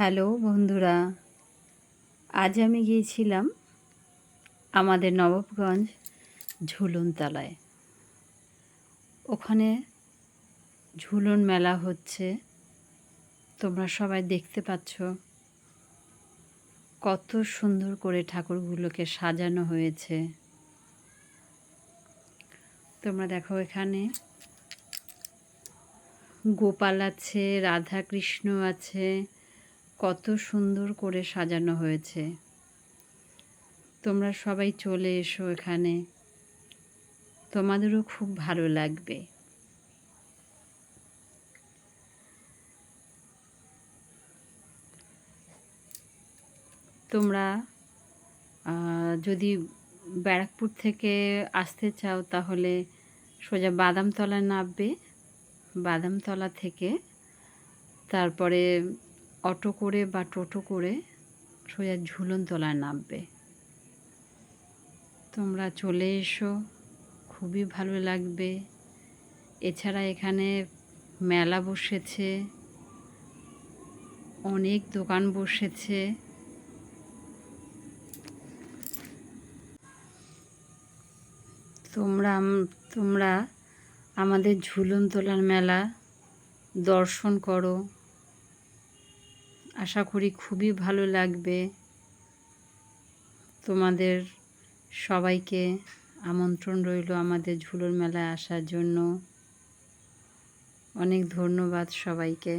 Hello বন্ধুরা, আজ আমি গিয়েছিলাম আমাদের নবাবগঞ্জ ঝুলনতলায়। ওখানে ঝুলন মেলা হচ্ছে, তোমরা সবাই দেখতে পাচ্ছ কত সুন্দর করে ঠাকুরগুলোকে সাজানো হয়েছে। তোমরা দেখো এখানে গোপাল আছে রাধা কৃষ্ণ আছে কত সুন্দর করে সাজানো হয়েছে। তোমরা সবাই চলে এসো এখানে। তোমাদেরও খুব ভালো লাগবে। তোমরা যদি ব্যারাকপুর থেকে আসতে চাও তাহলে সোজা বাদামতলা নামবে। বাদামতলা থেকে। তারপরে অটো করে বা টোটো করে সোজা ঝুলনতলায় নামবে। তোমরা চলে এসো, খুবই ভালো লাগবে। এছাড়া এখানে মেলা বসেছে, অনেক দোকান বসেছে। তোমরা তোমরা আমাদের ঝুলন তোলার মেলা দর্শন করো। আশা করি খুবই ভালো লাগবে। তোমাদের সবাইকে আমন্ত্রণ রইল আমাদের ঝুলোর মেলায় আসার জন্য। অনেক ধন্যবাদ সবাইকে।